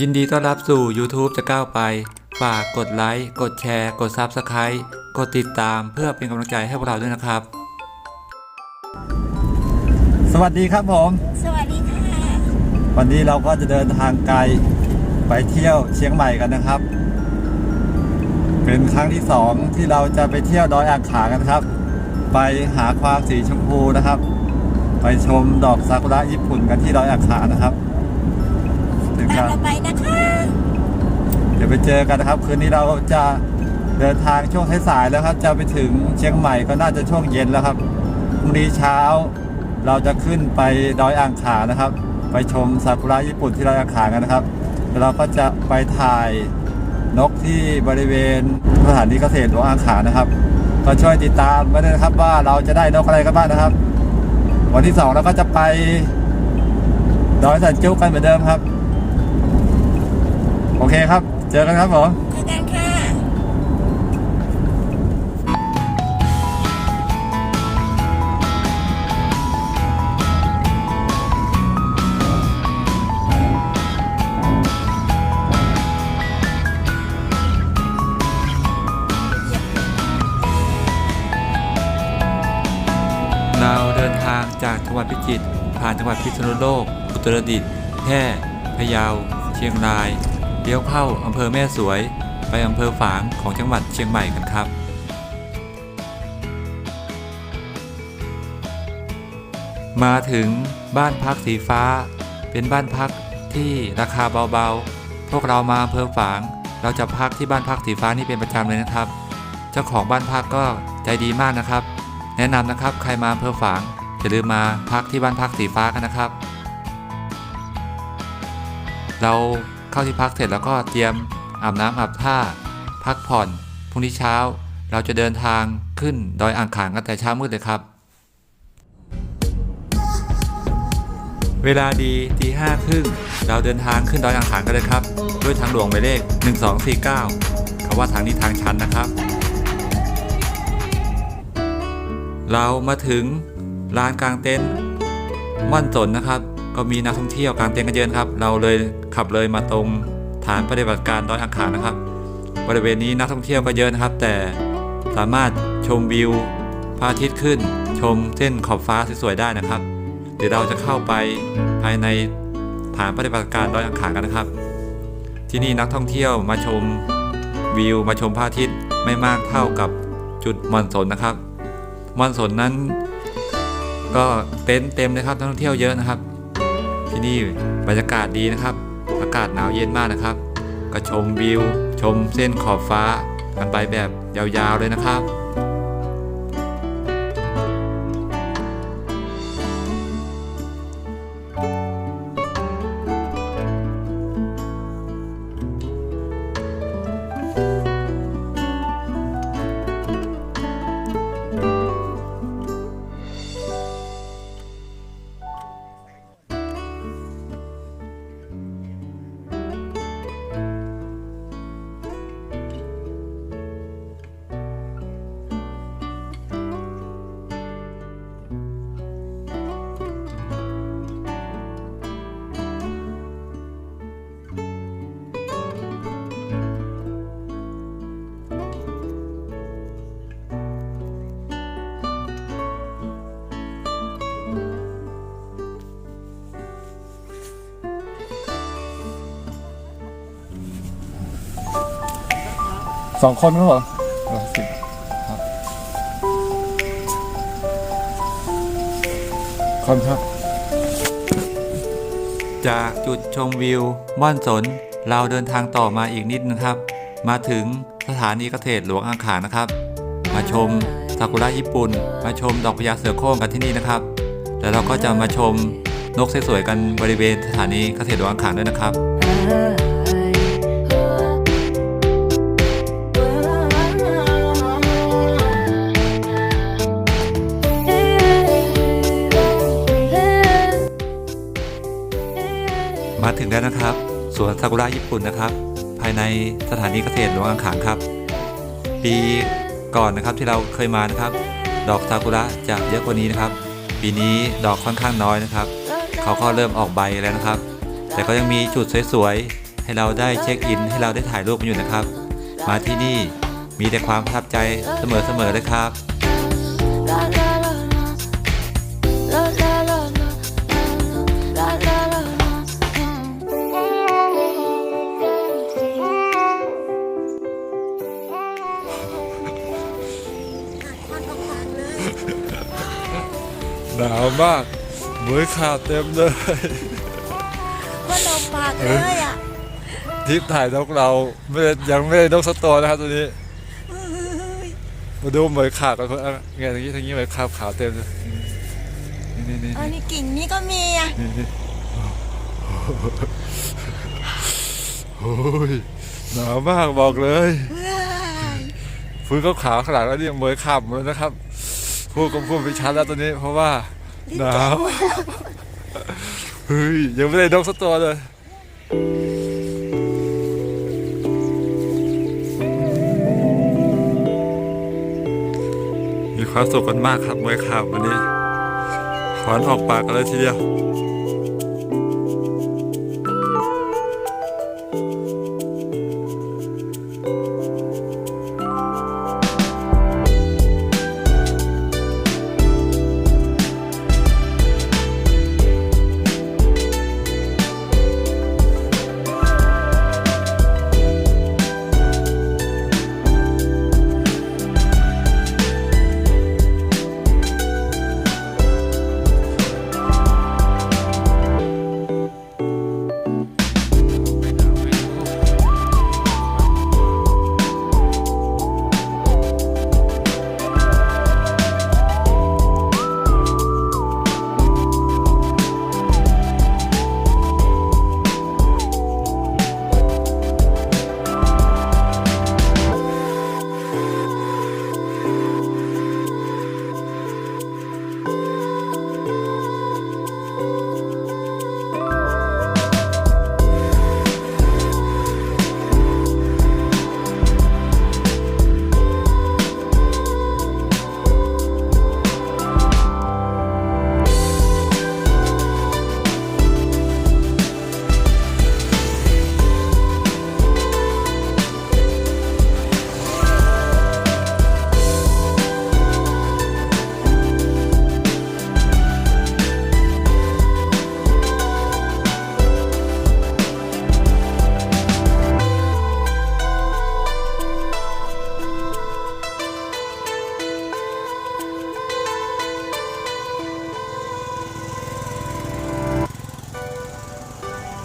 ยินดีต้อนรับสู่ YouTube จะก้าวไป ฝากกดไลค์ กดแชร์ กด Subscribe กดติดตามเพื่อเป็นกำลังใจให้พวกเราด้วยนะครับ สวัสดีครับผม สวัสดีค่ะ วันนี้เราก็จะเดินทางไกลไปเที่ยวเชียงใหม่กันนะครับ เป็นครั้งที่สองที่เราจะไปเที่ยวดอยอ่างขางกันครับ ไปหาความสีชมพูนะครับ ไปชมดอกซากุระญี่ปุ่นกันที่ดอยอ่างขางนะครับ ถึงตามกันเราไปนะคะเดี๋ยวไปเจอกันนะครับ คืนนี้เราจะเดินทางช่วงสายๆแล้วครับ จะไปถึงเชียงใหม่ก็น่าจะช่วงเย็นแล้วครับพรุ่งนี้เช้าเราจะขึ้นไปดอยอ่างขางนะครับ ไปชมซากุระญี่ปุ่นที่ดอยอ่างขางกันนะครับแล้วเราก็จะไปถ่ายนกที่บริเวณสถานีเกษตรหลวงอ่างขางนะครับ ก็ช่วยติดตามกันด้วยนะครับว่าเราจะได้นกอะไรกันบ้างนะครับ วันที่สองเราก็จะไปดอยสันจุกกันเหมือนเดิมครับโอเคครับ เจอกันครับผมเจอกันค่ะเราเดินทางจากจังหวัดพิจิตรผ่านจังหวัดพิษณุโลก อุตรดิตถ์แพร่พะเยา เชียงราย เลี้ยวเข้าอำเภอแม่สวย ไปอำเภอฝางของจังหวัดเชียงใหม่กันครับ มาถึงบ้านพักสีฟ้า เป็นบ้านพักที่ราคาเบาๆ พวกเรามาอำเภอฝาง เราจะพักที่บ้านพักสีฟ้านี่เป็นประจำเลยนะครับ เจ้าของบ้านพักก็ใจดีมากนะครับ แนะนำนะครับใครมาอำเภอฝางอย่าลืมมาพักที่บ้านพักสีฟ้ากันนะครับ เรา เข้าที่พักเสร็จแล้วก็เตรียมอาบน้ำอาบท่า พักผ่อนพรุ่งนี้เช้า เราจะเดินทางขึ้นดอยอ่างขางกันแต่เช้ามืดเลยครับ เวลาดีตีห้าครึ่งเราเดินทางขึ้นดอยอ่างขางกันเลยครับ ด้วยทางหลวงหมายเลข 1249เขาว่าทางนี้ทางชันนะครับ เรามาถึงลานกลางเต็นท์ม่อนสนนะครับ ก็มีนักท่องเที่ยวกลางเต็นท์กันเยอะครับ เราเลยขับเลยมาตรงฐานปฏิบัติการดอยอ่างขางนะครับ บริเวณนี้นักท่องเที่ยวก็เยอะนะครับ แต่สามารถชมวิวพระอาทิตย์ขึ้น ชมเส้นขอบฟ้าสวยๆได้นะครับ เดี๋ยวเราจะเข้าไปภายในฐานปฏิบัติการดอยอ่างขางกันนะครับ ที่นี่นักท่องเที่ยวมาชมวิวมาชมพระอาทิตย์ไม่มากเท่ากับจุดมอนสนนะครับมอนสนนั้น ก็เต็นท์เต็มเลยครับนักท่องเที่ยวเยอะนะครับ ที่นี่บรรยากาศดีนะครับ อากาศหนาวเย็นมากนะครับ ก็ชมวิว ชมเส้นขอบฟ้ากันไปแบบยาวๆเลยนะครับ สองคนครับผมเออสิบครับคนครับ จากจุดชมวิวม่อนสน เราเดินทางต่อมาอีกนิดนึงครับ มาถึงสถานีเกษตรหลวงอ่างขางนะครับ มาชมซากุระญี่ปุ่น มาชมดอกพญาเสือโคร่งกันที่นี่นะครับ แล้วเราก็จะมาชมนกสวยๆกันบริเวณสถานีเกษตรหลวงอ่างขางด้วยนะครับ แล้วนะครับสวนซากุระญี่ปุ่นนะครับ ภายในสถานีเกษตรหลวงอ่างขางครับ ปีก่อนนะครับที่เราเคยมานะครับ ดอกซากุระจะเยอะกว่านี้นะครับ ปีนี้ดอกค่อนข้างน้อยนะครับ เขาก็เริ่มออกใบแล้วนะครับ แต่ก็ยังมีจุดสวยๆให้เราได้เช็คอิน ให้เราได้ถ่ายรูปกันอยู่นะครับ มาที่นี่มีแต่ความประทับใจเสมอๆเลยครับ นาวมากมือขาดเต็มเลยว่าเราปากเลยอะทริปถ่ายนกเราไม่ได้ยังไม่ได้นกสกตัวนะครับตัวนี้มาดูเหมยขาบกันคนอะไงทางนี้ทางนี้เหมยขาบขาวเต็มเลยนี่นี่อันนี้กิ่งนี้ก็มีอะนี่นี่โอ้ยหนาวมากบอกเลยเว้ยฟื้นก็ขาวขนาดแล้วนี่ยังเหมยขาบหมดเลยนะครับพูดก็พูดไปชัดแล้วตอนนี้ เพราะว่า หนาวเฮ้ยยังไม่ได้นกสกตัวเลยมีความสุขกันมากครับมวยข่าววันนี้ขอนออกปากกันเลยทีเดียว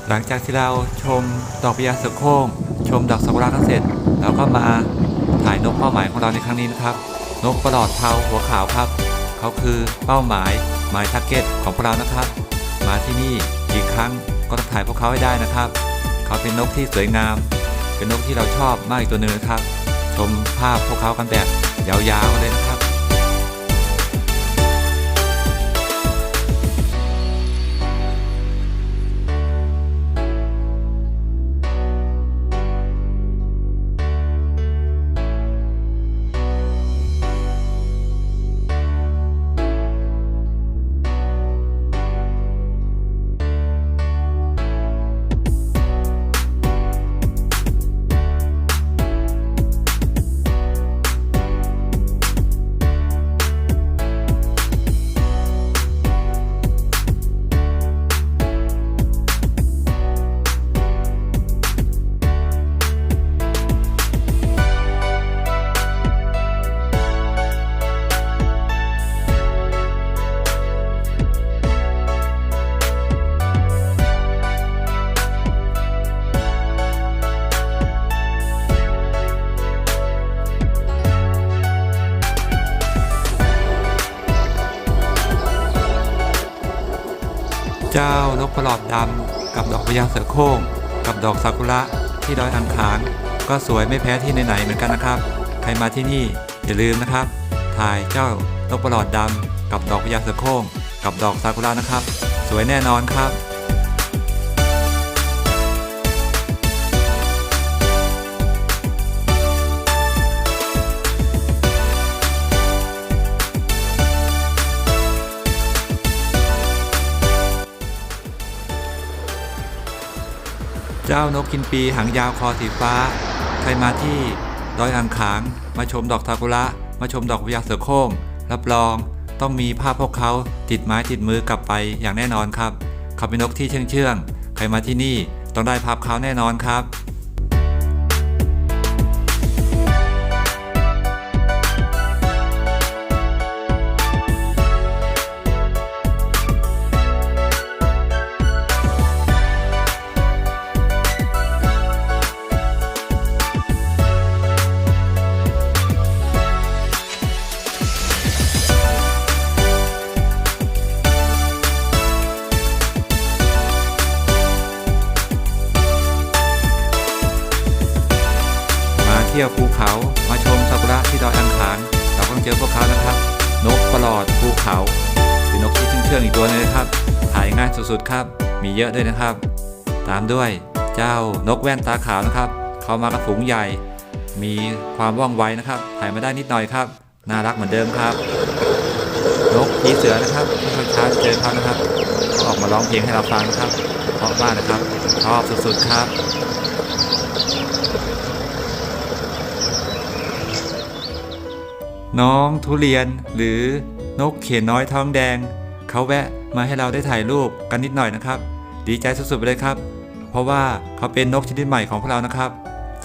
หลังจากที่เราชมดอกพญาเสือโคร่งชมดอกซากุระกันเสร็จเราก็มาถ่ายนกเป้าหมายของเราในครั้งนี้นะครับ นกประหลอดเทาหัวขาวครับเขาคือเป้าหมายหมายทาร์เก็ตของพวกเรานะครับ มาที่นี่อีกครั้งก็ต้องถ่ายพวกเขาให้ได้นะครับ เขาเป็นนกที่สวยงาม เป็นนกที่เราชอบมากอีกตัวหนึ่งนะครับ ชมภาพพวกเขากันแบบยาวๆกันเลยนะครับ ประหลอดดำกับดอกพญาเสือโคร่งกับดอกซากุระที่ดอยอังคารก็สวยไม่แพ้ที่ไหนๆเหมือนกันนะครับ ใครมาที่นี่อย่าลืมนะครับ ถ่ายเจ้านกประหลอดดำกับดอกพญาเสือโคร่งกับดอกซากุระนะครับ สวยแน่นอนครับ จ้านกกินปีหางยาวคอสีฟ้า ใครมาที่ดอยอ่างขาง มาชมดอกซากุระ มาชมดอกพญาเสือโคร่ง รับรองต้องมีภาพพวกเขาติดไม้ติดมือกลับไปอย่างแน่นอนครับเขาเป็นนกที่เชื่องเชื่องใครมาที่นี่ต้องได้ภาพเขาแน่นอนครับ เยอะด้วยนะครับ ตามด้วยเจ้านกแว่นตาขาวนะครับ เขามากับฝูงใหญ่ มีความว่องไวนะครับถ่ายมาได้นิดหน่อยครับ น่ารักเหมือนเดิมครับ นกผีเสือนะครับค่อนข้างเจอเขานะครับเขาออกมาร้องเพลงให้เราฟังนะครับเพราะมากนะครับชอบสุดๆครับน้องทุเรียนหรือนกเขียนน้อยท้องแดง เขาแวะมาให้เราได้ถ่ายรูปกันนิดหน่อยนะครับ ดีใจสุดๆไปเลยครับ เพราะว่าเขาเป็นนกชนิดใหม่ของพวกเรานะครับ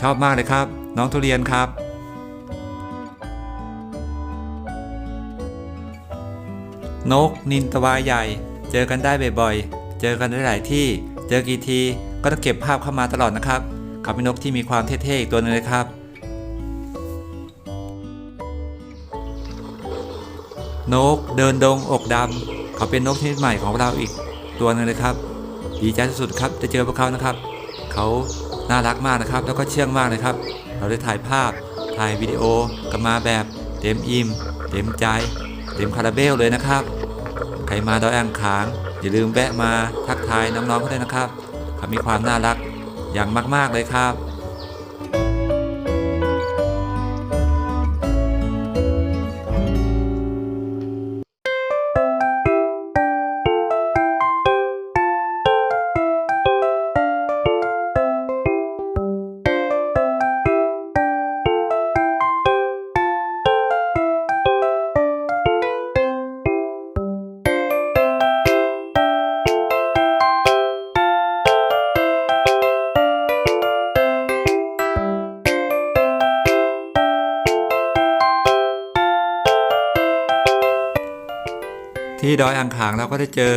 ชอบมากเลยครับ น้องทุเรียนครับ นกนินตะวายใหญ่ เจอกันได้บ่อยๆ เจอกันได้หลายที่ เจอกี่ทีก็ต้องเก็บภาพเข้ามาตลอดนะครับเขาเป็นนกที่มีความเท่ๆอีกตัวหนึงเลยครับ นกเดินดงอกดำเขาเป็นนกชนิดใหม่ของเราอีกตัวหนึงเลยครับ ดีใจสุดๆครับจะเจอพวกเขานะครับเขาน่ารักมากนะครับ แล้วก็เชื่องมากเลยครับ เราได้ถ่ายภาพถ่ายวิดีโอกันมาแบบเต็มอิ่มเต็มใจเต็มคาราเบลเลยนะครับ ใครมาดอยอ่างขาง อย่าลืมแวะมาทักทายน้องๆเขาด้วยนะครับเขามีความน่ารักอย่างมากๆเลยครับ ที่ดอยอ่างขางเราก็ได้เจอ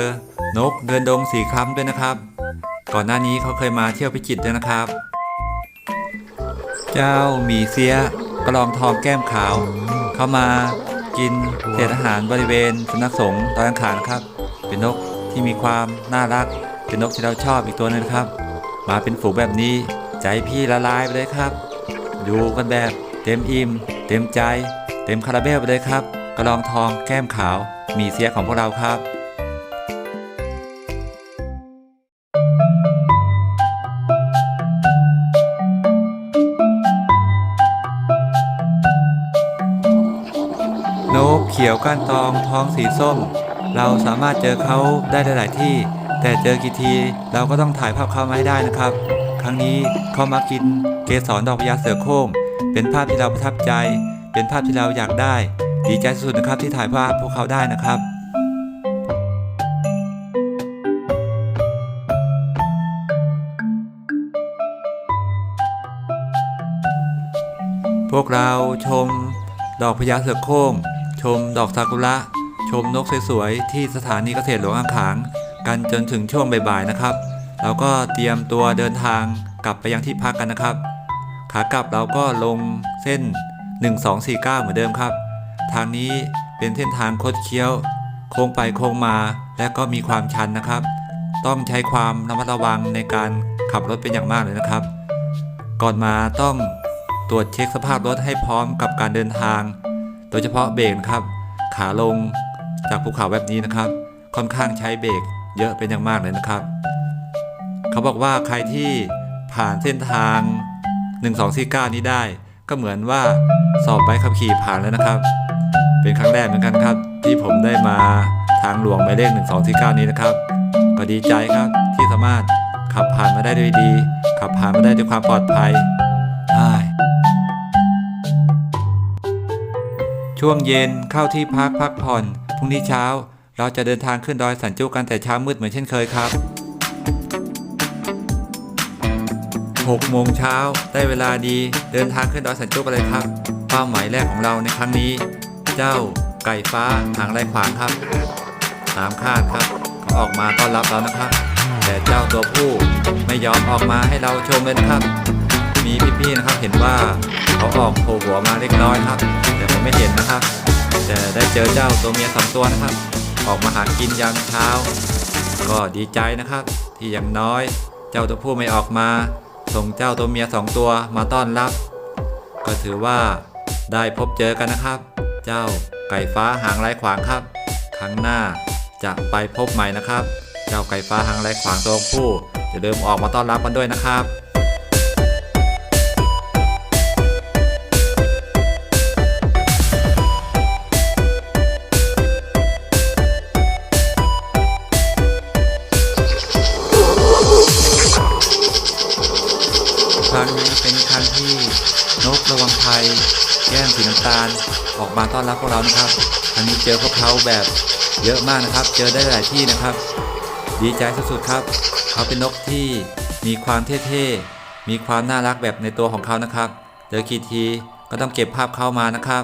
นกเดินดงสีคล้ำด้วยนะครับ ก่อนหน้านี้เขาเคยมาเที่ยวพิจิตรด้วยนะครับ เจ้าหมีเสียกระลองทองแก้มขาว เข้ามากินเศษอาหารบริเวณสำนักสงฆ์ดอยอ่างขางนะครับ เป็นนกที่มีความน่ารัก เป็นนกที่เราชอบอีกตัวหนึงนะครับ มาเป็นฝูงแบบนี้ใจพี่ละลายไปเลยครับดูกันแบบเต็มอิ่ม เต็มใจ เต็มคาราเบลไปเลยครับ กระลองทองแก้มขาว มีเสียของพวกเราครับ นกเขียวก้านตองท้องสีส้ม เราสามารถเจอเขาได้หลาย ๆ ที่ แต่เจอกี่ทีเราก็ต้องถ่ายภาพเขามาให้ได้นะครับ ครั้งนี้เขามากินเกสรดอกพญาเสือโคร่งเป็นภาพที่เราประทับใจ เป็นภาพที่เราอยากได้ ดีใจสุดๆนะครับที่ถ่ายภาพพวกเขาได้นะครับพวกเราชมดอกพญาเสือโคร่งชมดอกซากุระ ชมนกสวยๆ ที่สถานีเกษตรหลวงอ่างขาง กันจนถึงช่วงบ่ายๆนะครับ เราก็เตรียมตัวเดินทางกลับไปยังที่พักกันนะครับ ขากลับเราก็ลงเส้น 1249 เหมือนเดิมครับ ทางนี้เป็นเส้นทางคดเคี้ยว โค้งไปโค้งมาและก็มีความชันนะครับ ต้องใช้ความระมัดระวังในการขับรถเป็นอย่างมากเลยนะครับ ก่อนมาต้องตรวจเช็คสภาพรถให้พร้อมกับการเดินทาง โดยเฉพาะเบรกนะครับ ขาลงจากภูเขาแบบนี้นะครับ ค่อนข้างใช้เบรกเยอะเป็นอย่างมากเลยนะครับ เขาบอกว่าใครที่ผ่านเส้นทาง 1249 นี้ได้ ก็เหมือนว่าสอบใบขับขี่ผ่านแล้วนะครับ เป็นครั้งแรกเหมือนกันครับ ที่ผมได้มาทางหลวงหมายเลข 1249 นี้นะครับ ก็ดีใจครับที่สามารถขับขับผ่านมาได้ด้วยดี ขับผ่านมาได้ด้วยความปลอดภัยใช่ช่วงเย็นเข้าที่พักพักผ่อนพรุ่งนี้เช้า เราจะเดินทางขึ้นดอยสันจุกันแต่เช้ามืดเหมือนเช่นเคยครับ6โมงเช้าได้เวลาดีเดินทางขึ้นดอยสันจุกันเลยครับ เป้าหมายแรกของเราในครั้งนี้ เจ้าไก่ฟ้าหางลายขวางครับตามคาดครับเขาออกมาต้อนรับเรานะครับ แต่เจ้าตัวผู้ไม่ยอมออกมาให้เราชมเลยนะครับ มีพี่ๆนะครับเห็นว่าเขาออกโผล่หัวมาเล็กน้อยครับ แต่ผมไม่เห็นนะครับ แต่ได้เจอเจ้าตัวเมียสองตัวนะครับ ออกมาหากินยามเช้า ก็ดีใจนะครับ ที่อย่างน้อย เจ้าตัวผู้ไม่ออกมา ส่งเจ้าตัวเมียสองตัวมาต้อนรับ ก็ถือว่าได้พบเจอกันนะครับ เจ้า ไก่ฟ้าหางลายขวางครับ ครั้งหน้าจะไปพบใหม่นะครับ เจ้าไก่ฟ้าหางลายขวางตัวผู้จะเริ่าลืมออกมาต้อนรับกันด้วยนะครับครั้งนี้เป็นครั้งที่นกระวังภัย แก้มสีน้ำตาลออกมาต้อนรับพวกเรานะครับอันนี้เจอพวกเขาแบบเยอะมากนะครับ เจอได้หลายที่นะครับ ดีใจสุดๆครับ เขาเป็นนกที่มีความเท่ๆมีความน่ารักแบบในตัวของเขานะครับเจอกี่ทีก็ต้องเก็บภาพเข้ามานะครับ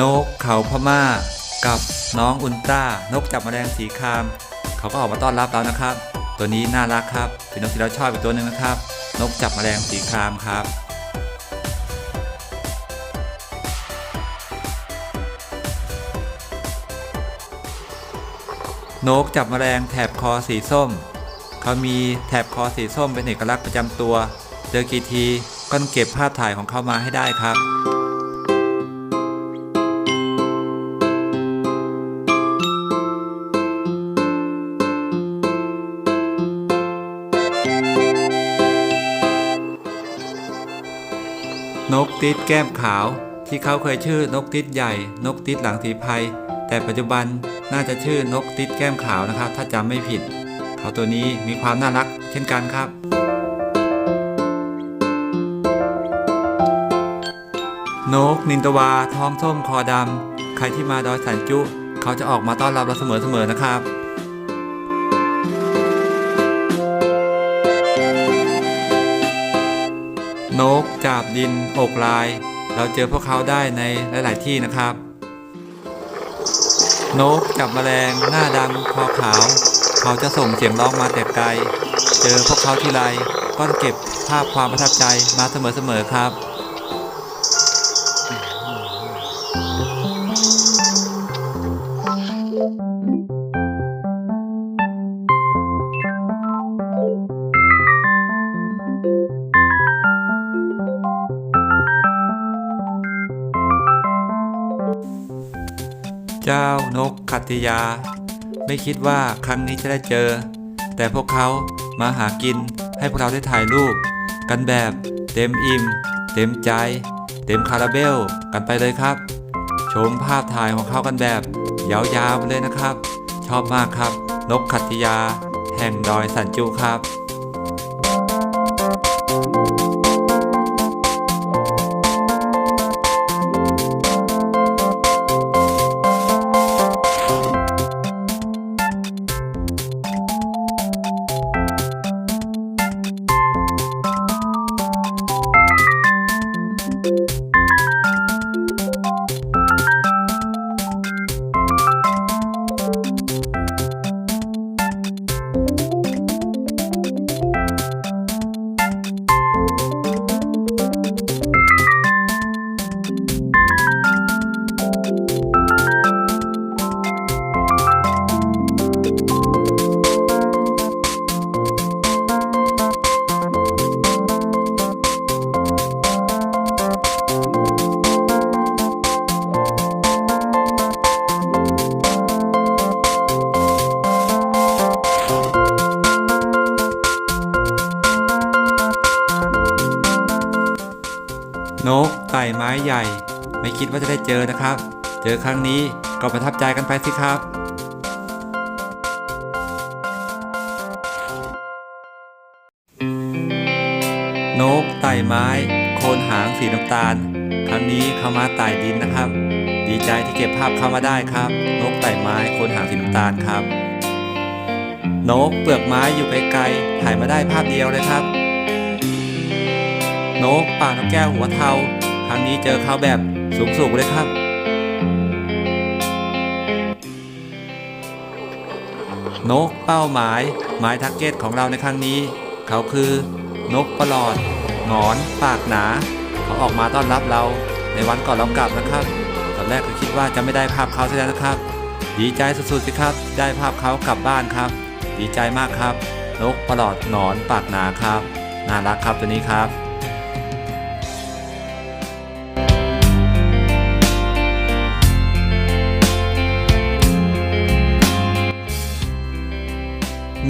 นกเขาพม่า กับน้องอุลตร้านกจับแมลงสีคราม เขาก็ออกมาต้อนรับเรานะครับ ตัวนี้น่ารักครับเป็นนกที่เราชอบอีกตัวหนึ่งนะครับ นกจับแมลงสีครามครับนกจับแมลงแถบคอสีส้ม เขามีแถบคอสีส้มเป็นเอกลักษณ์ประจำตัว เจอกี่ทีก็ต้องเก็บภาพถ่ายของเขามาให้ได้ครับ นกติดแก้มขาว ที่เขาเคยชื่อนกติดใหญ่ นกติดหลังสีภัย แต่ปัจจุบันน่าจะชื่อนกติดแก้มขาวนะครับ ถ้าจำไม่ผิด เขาตัวนี้มีความน่ารัก เช่นกันครับ นกนินตวาท้องส้มคอดำใครที่มาดอยสันจุ เขาจะออกมาต้อนรับเราเสมอๆนะครับ นก จาบดินอกลาย เราเจอพวกเขาได้ในหลาย ๆ ที่นะครับ นกจับแมลงหน้าดำคอขาว เขาจะส่งเสียงร้องมาแต่ไกล เจอพวกเขาทีไรก็เก็บภาพความประทับใจมาเสมอ ๆ ครับ ขัตติยา ไม่คิดว่าครั้งนี้จะได้เจอ แต่พวกเขามาหากินให้พวกเราได้ถ่ายรูป กันแบบเต็มอิ่ม เต็มใจ เต็มคาราเบลกันไปเลยครับ ชมภาพถ่ายของเขากันแบบยาวๆไปเลยนะครับ ชอบมากครับ นกขัตติยา แห่งดอยสันจุครับ คิดว่าจะได้เจอนะครับ เจอครั้งนี้ก็ประทับใจกันไปสิครับนกไต่ไม้ โคนหางสีน้ำตาล ครั้งนี้เข้ามาไต่ดินนะครับ ดีใจที่เก็บภาพเข้ามาได้ครับ นกไต่ไม้ โคนหางสีน้ำตาลครับ นกเปลือกไม้อยู่ไกลๆถ่ายมาได้ภาพเดียวเลยครับ นกป่านกแก้วหัวเทา ครั้งนี้เจอเขาแบบ สูงๆเลยครับ นกเป้าหมายหมายทักเก็ตของเราในครั้งนี้ เขาคือนกประหลอดหงอนปากหนา เขาออกมาต้อนรับเราในวันก่อนเรากลับนะครับ ตอนแรกก็คิดว่าจะไม่ได้ภาพเขาซะแล้วนะครับ ดีใจสุดๆสิครับ ได้ภาพเขากลับบ้านครับ ดีใจมากครับ นกประหลอดหนอนปากหนาครับ น่ารักครับตัวนี้ครับ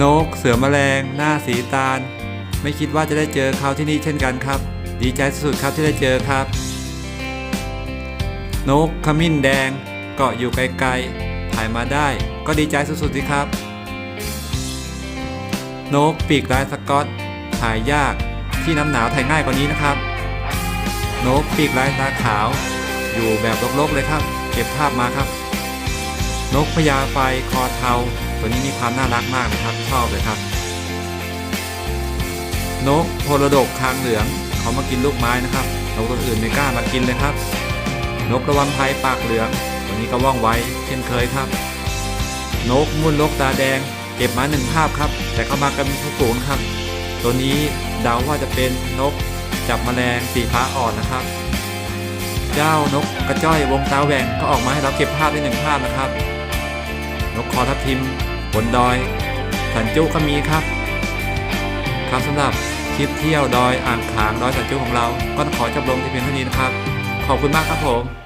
นก เสือแมลง หน้าสีตาล ไม่คิดว่าจะได้เจอเขาที่นี่เช่นกันครับ ดีใจสุดๆครับที่ได้เจอครับ นกขมิ้นแดงเกาะอยู่ไกลๆถ่ายมาได้ ก็ดีใจสุดๆสิครับ นกปีกลายสกอตถ่ายยากที่น้ำหนาวถ่ายง่ายกว่านี้นะครับ นกปีกลายตาขาว อยู่แบบรกๆเลยครับ เก็บภาพมาครับ นกพญาไฟคอเทา ตัวนี้มีความน่ารักมากนะครับชอบเลยครับ นกโพลดกคางเหลืองเขามากินลูกไม้นะครับนกตัวอื่นไม่กล้ามากินเลยครับ นกระวังภัยปากเหลือง ตัวนี้ก็ว่องไวเช่นเคยครับ นกมุ่นลกตาแดง เก็บมาหนึ่งภาพครับ แต่เข้ามากันเป็นฝูงๆครับ ตัวนี้เดาว่าจะเป็นนกจับแมลงสีฟ้าอ่อนนะครับ เจ้านกกระจ้อยวงตาแหว่งก็ออกมาให้เราเก็บภาพได้หนึ่งภาพนะครับ นกคอทับทิม บนดอยสันจุก็มีครับ ครับสำหรับคลิปเที่ยวดอยอ่างขางดอยสันจุของเรา ก็ขอจบลงที่เพียงเท่านี้นะครับ ขอบคุณมากครับผม